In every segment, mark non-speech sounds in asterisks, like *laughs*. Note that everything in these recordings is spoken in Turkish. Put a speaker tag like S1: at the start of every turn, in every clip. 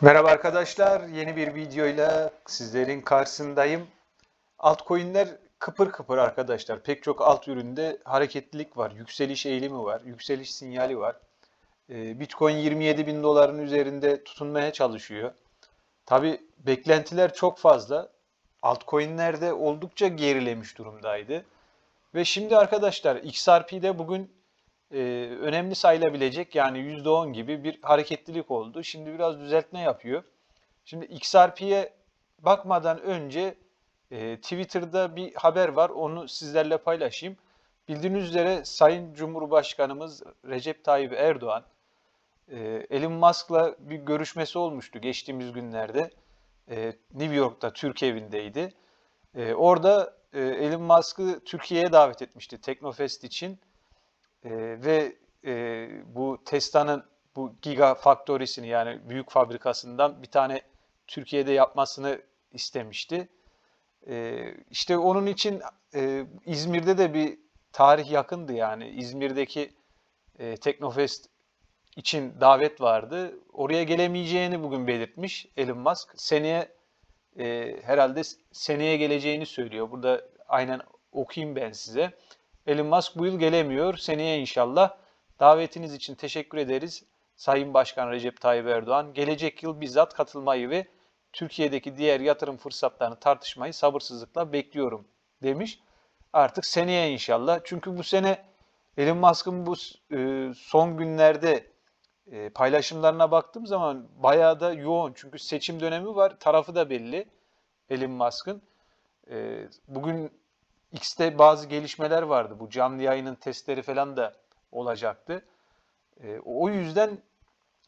S1: Merhaba arkadaşlar, yeni bir videoyla sizlerin karşısındayım. Altcoin'ler kıpır kıpır arkadaşlar. Pek çok alt üründe hareketlilik var, yükseliş eğilimi var, yükseliş sinyali var. Ee, Bitcoin 27 bin doların üzerinde tutunmaya çalışıyor. Tabi beklentiler çok fazla. Altcoin'ler de oldukça gerilemiş durumdaydı. Ve şimdi arkadaşlar XRP'de bugün e, önemli sayılabilecek yani %10 gibi bir hareketlilik oldu. Şimdi biraz düzeltme yapıyor. Şimdi XRP'ye bakmadan önce e, Twitter'da bir haber var. Onu sizlerle paylaşayım. Bildiğiniz üzere Sayın Cumhurbaşkanımız Recep Tayyip Erdoğan e, Elon Musk'la bir görüşmesi olmuştu geçtiğimiz günlerde. E, New York'ta Türk evindeydi. E, orada e, Elon Musk'ı Türkiye'ye davet etmişti Teknofest için. E, ve e, bu Tesla'nın bu Gigafactory'sini yani büyük fabrikasından bir tane Türkiye'de yapmasını istemişti. E, işte onun için e, İzmir'de de bir tarih yakındı yani. İzmir'deki e, Teknofest için davet vardı. Oraya gelemeyeceğini bugün belirtmiş Elon Musk. Seneye e, herhalde seneye geleceğini söylüyor. Burada aynen okuyayım ben size. Elon Musk bu yıl gelemiyor. Seneye inşallah. Davetiniz için teşekkür ederiz. Sayın Başkan Recep Tayyip Erdoğan gelecek yıl bizzat katılmayı ve Türkiye'deki diğer yatırım fırsatlarını tartışmayı sabırsızlıkla bekliyorum demiş. Artık seneye inşallah. Çünkü bu sene Elon Musk'ın bu e, son günlerde e, paylaşımlarına baktığım zaman bayağı da yoğun. Çünkü seçim dönemi var. Tarafı da belli Elon Musk'ın. E, bugün X'te bazı gelişmeler vardı. Bu canlı yayının testleri falan da olacaktı. E, o yüzden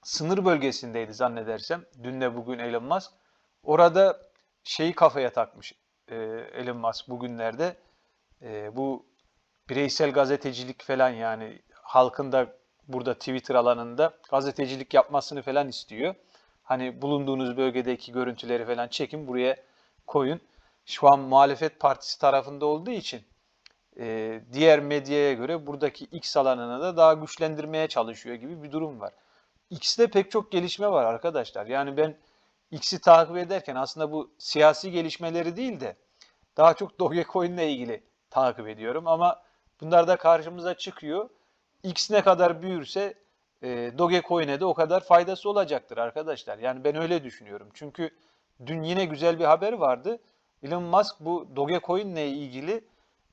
S1: sınır bölgesindeydi zannedersem. Dün de bugün Elon Musk. Orada şeyi kafaya takmış e, Elon Musk bugünlerde. E, bu bireysel gazetecilik falan yani halkın da burada Twitter alanında gazetecilik yapmasını falan istiyor. Hani bulunduğunuz bölgedeki görüntüleri falan çekin buraya koyun. Şu an muhalefet partisi tarafında olduğu için e, diğer medyaya göre buradaki X alanını da daha güçlendirmeye çalışıyor gibi bir durum var. X'te pek çok gelişme var arkadaşlar. Yani ben X'i takip ederken aslında bu siyasi gelişmeleri değil de daha çok Dogecoin ile ilgili takip ediyorum ama bunlar da karşımıza çıkıyor. X ne kadar büyürse e, Dogecoin'e de o kadar faydası olacaktır arkadaşlar. Yani ben öyle düşünüyorum. Çünkü dün yine güzel bir haber vardı. Elon Musk bu Dogecoin ile ilgili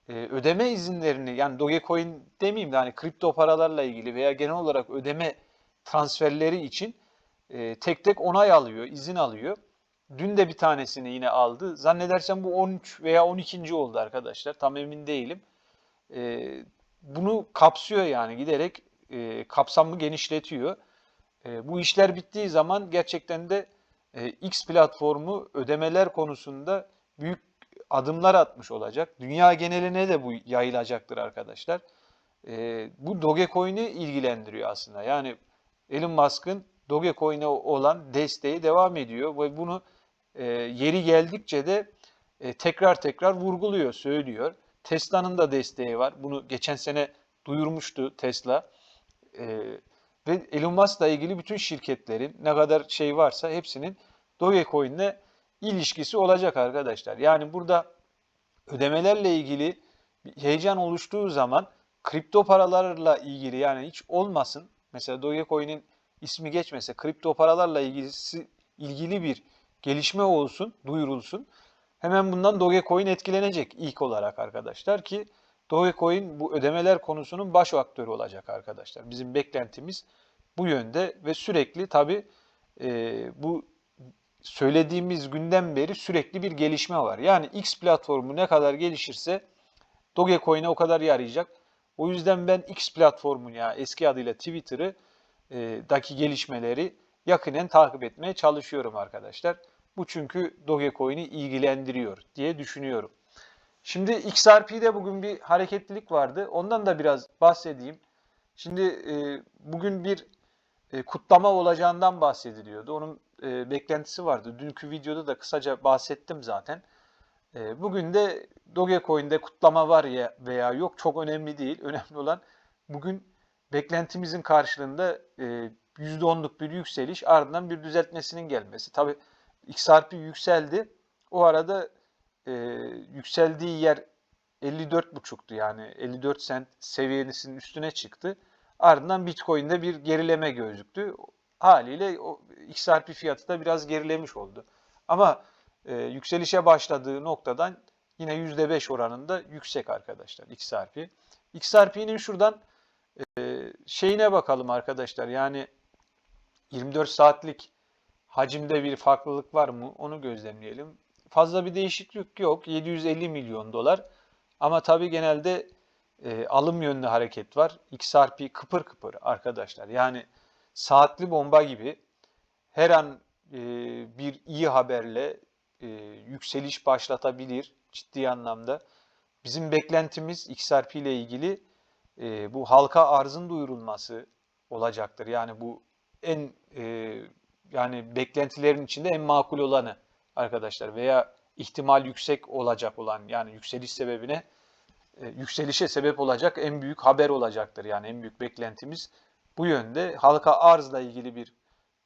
S1: e, ödeme izinlerini yani Dogecoin demeyeyim de hani kripto paralarla ilgili veya genel olarak ödeme transferleri için e, tek tek onay alıyor, izin alıyor. Dün de bir tanesini yine aldı. Zannedersem bu 13 veya 12. oldu arkadaşlar. Tam emin değilim. E, bunu kapsıyor yani giderek e, kapsamı genişletiyor. E, bu işler bittiği zaman gerçekten de e, X platformu ödemeler konusunda büyük adımlar atmış olacak. Dünya geneline de bu yayılacaktır arkadaşlar. E, bu Dogecoin'i ilgilendiriyor aslında. Yani Elon Musk'ın Dogecoin'e olan desteği devam ediyor ve bunu e, yeri geldikçe de e, tekrar tekrar vurguluyor, söylüyor. Tesla'nın da desteği var. Bunu geçen sene duyurmuştu Tesla. E, ve Elon Musk'la ilgili bütün şirketlerin ne kadar şey varsa hepsinin Dogecoin'le ilişkisi olacak arkadaşlar. Yani burada ödemelerle ilgili heyecan oluştuğu zaman kripto paralarla ilgili yani hiç olmasın. Mesela Dogecoin'in ismi geçmese kripto paralarla ilgisi, ilgili bir gelişme olsun, duyurulsun. Hemen bundan Dogecoin etkilenecek ilk olarak arkadaşlar ki Dogecoin bu ödemeler konusunun baş aktörü olacak arkadaşlar. Bizim beklentimiz bu yönde ve sürekli tabi e, bu söylediğimiz günden beri sürekli bir gelişme var. Yani X platformu ne kadar gelişirse Dogecoin'e o kadar yarayacak. O yüzden ben X platformu ya eski adıyla Twitter'ı e, daki gelişmeleri yakinen takip etmeye çalışıyorum arkadaşlar. Bu çünkü Dogecoin'i ilgilendiriyor diye düşünüyorum. Şimdi XRP'de bugün bir hareketlilik vardı. Ondan da biraz bahsedeyim. Şimdi e, bugün bir e, kutlama olacağından bahsediliyordu. Onun e, beklentisi vardı. Dünkü videoda da kısaca bahsettim zaten. E, bugün de Dogecoin'de kutlama var ya veya yok çok önemli değil. *laughs* Önemli olan bugün beklentimizin karşılığında e, %10'luk bir yükseliş ardından bir düzeltmesinin gelmesi. Tabi XRP yükseldi. O arada e, yükseldiği yer 54,5'tu yani 54 sent seviyesinin üstüne çıktı. Ardından Bitcoin'de bir gerileme gözüktü. Haliyle o XRP fiyatı da biraz gerilemiş oldu. Ama e, yükselişe başladığı noktadan yine %5 oranında yüksek arkadaşlar XRP. XRP'nin şuradan e, şeyine bakalım arkadaşlar. Yani 24 saatlik hacimde bir farklılık var mı? Onu gözlemleyelim. Fazla bir değişiklik yok. 750 milyon dolar. Ama tabii genelde e, alım yönlü hareket var. XRP kıpır kıpır arkadaşlar. Yani saatli bomba gibi her an e, bir iyi haberle e, yükseliş başlatabilir ciddi anlamda. Bizim beklentimiz XRP ile ilgili e, bu halka arzın duyurulması olacaktır. Yani bu en e, yani beklentilerin içinde en makul olanı arkadaşlar veya ihtimal yüksek olacak olan yani yükseliş sebebine e, yükselişe sebep olacak en büyük haber olacaktır. Yani en büyük beklentimiz bu yönde halka arzla ilgili bir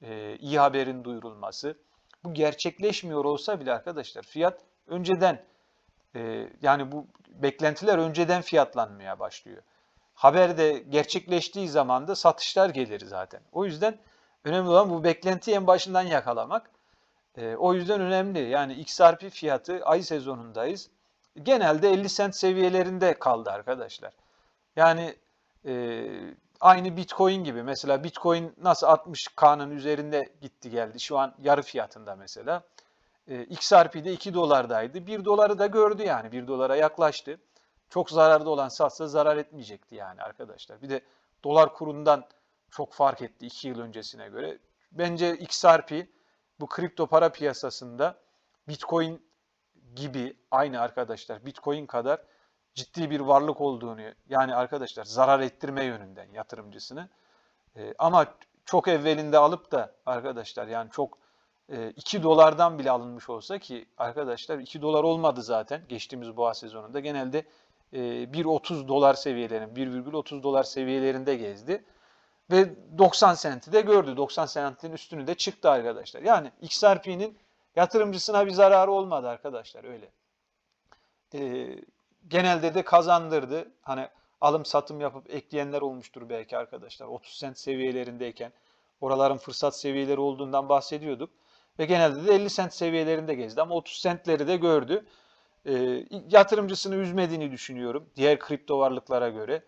S1: e, iyi haberin duyurulması. Bu gerçekleşmiyor olsa bile arkadaşlar fiyat önceden e, yani bu beklentiler önceden fiyatlanmaya başlıyor. Haber de gerçekleştiği zaman da satışlar gelir zaten. O yüzden önemli olan bu beklentiyi en başından yakalamak. E, o yüzden önemli. Yani XRP fiyatı ay sezonundayız. Genelde 50 sent seviyelerinde kaldı arkadaşlar. Yani e, aynı Bitcoin gibi. Mesela Bitcoin nasıl 60K'nın üzerinde gitti geldi. Şu an yarı fiyatında mesela. E, XRP'de 2 dolardaydı. 1 doları da gördü yani. 1 dolara yaklaştı. Çok zararda olan satsa zarar etmeyecekti yani arkadaşlar. Bir de dolar kurundan çok fark etti 2 yıl öncesine göre. Bence XRP bu kripto para piyasasında Bitcoin gibi aynı arkadaşlar Bitcoin kadar ciddi bir varlık olduğunu yani arkadaşlar zarar ettirme yönünden yatırımcısını e, ama çok evvelinde alıp da arkadaşlar yani çok e, 2 dolardan bile alınmış olsa ki arkadaşlar 2 dolar olmadı zaten geçtiğimiz boğa sezonunda. Genelde e, 1.30 dolar seviyelerinin 1,30 dolar seviyelerinde gezdi ve 90 senti de gördü. 90 sentin üstünü de çıktı arkadaşlar. Yani XRP'nin yatırımcısına bir zararı olmadı arkadaşlar öyle. E, genelde de kazandırdı. Hani alım satım yapıp ekleyenler olmuştur belki arkadaşlar. 30 sent seviyelerindeyken oraların fırsat seviyeleri olduğundan bahsediyorduk. Ve genelde de 50 sent seviyelerinde gezdi ama 30 sentleri de gördü. E, yatırımcısını üzmediğini düşünüyorum diğer kripto varlıklara göre.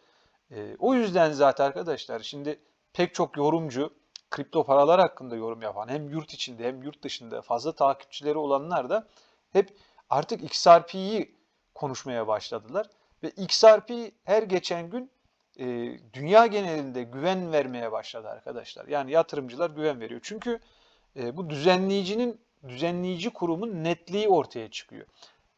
S1: E, o yüzden zaten arkadaşlar şimdi pek çok yorumcu kripto paralar hakkında yorum yapan hem yurt içinde hem yurt dışında fazla takipçileri olanlar da hep artık XRP'yi konuşmaya başladılar. Ve XRP her geçen gün e, dünya genelinde güven vermeye başladı arkadaşlar. Yani yatırımcılar güven veriyor. Çünkü e, bu düzenleyicinin, düzenleyici kurumun netliği ortaya çıkıyor.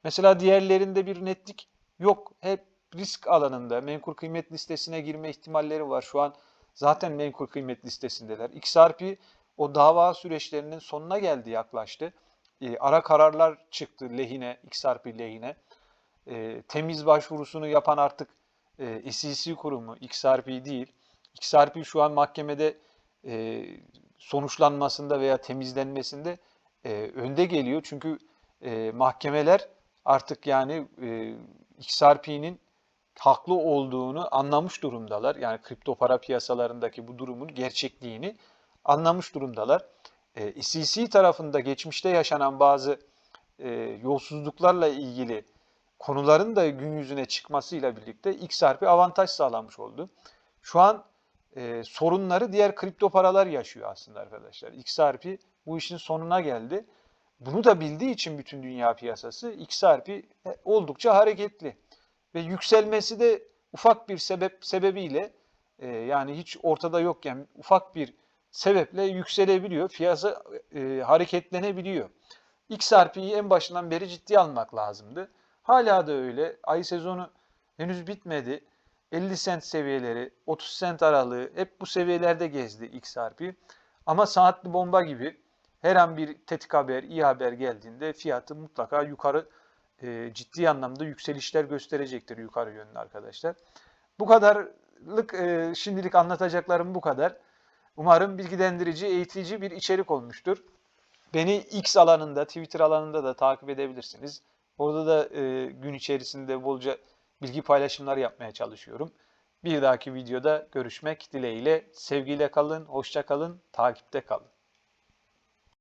S1: Mesela diğerlerinde bir netlik yok. Hep risk alanında menkul kıymet listesine girme ihtimalleri var. Şu an zaten menkul kıymet listesindeler. XRP o dava süreçlerinin sonuna geldi yaklaştı. E, ara kararlar çıktı lehine, XRP lehine e, temiz başvurusunu yapan artık e, SEC kurumu XRP değil. XRP şu an mahkemede e, sonuçlanmasında veya temizlenmesinde e, önde geliyor. Çünkü e, mahkemeler artık yani e, XRP'nin haklı olduğunu anlamış durumdalar. Yani kripto para piyasalarındaki bu durumun gerçekliğini anlamış durumdalar. E, SEC tarafında geçmişte yaşanan bazı e, yolsuzluklarla ilgili konuların da gün yüzüne çıkmasıyla birlikte XRP avantaj sağlamış oldu. Şu an e, sorunları diğer kripto paralar yaşıyor aslında arkadaşlar. XRP bu işin sonuna geldi. Bunu da bildiği için bütün dünya piyasası XRP e, oldukça hareketli. Ve yükselmesi de ufak bir sebep sebebiyle e, yani hiç ortada yokken ufak bir sebeple yükselebiliyor. Piyasa e, hareketlenebiliyor. XRP'yi en başından beri ciddi almak lazımdı. Hala da öyle. Ay sezonu henüz bitmedi. 50 sent seviyeleri, 30 sent aralığı hep bu seviyelerde gezdi XRP. Ama saatli bomba gibi her an bir tetik haber, iyi haber geldiğinde fiyatı mutlaka yukarı e, ciddi anlamda yükselişler gösterecektir yukarı yönlü arkadaşlar. Bu kadarlık e, şimdilik anlatacaklarım bu kadar. Umarım bilgilendirici, eğitici bir içerik olmuştur. Beni X alanında, Twitter alanında da takip edebilirsiniz. Orada da e, gün içerisinde bolca bilgi paylaşımları yapmaya çalışıyorum. Bir dahaki videoda görüşmek dileğiyle. Sevgiyle kalın, hoşça kalın, takipte kalın.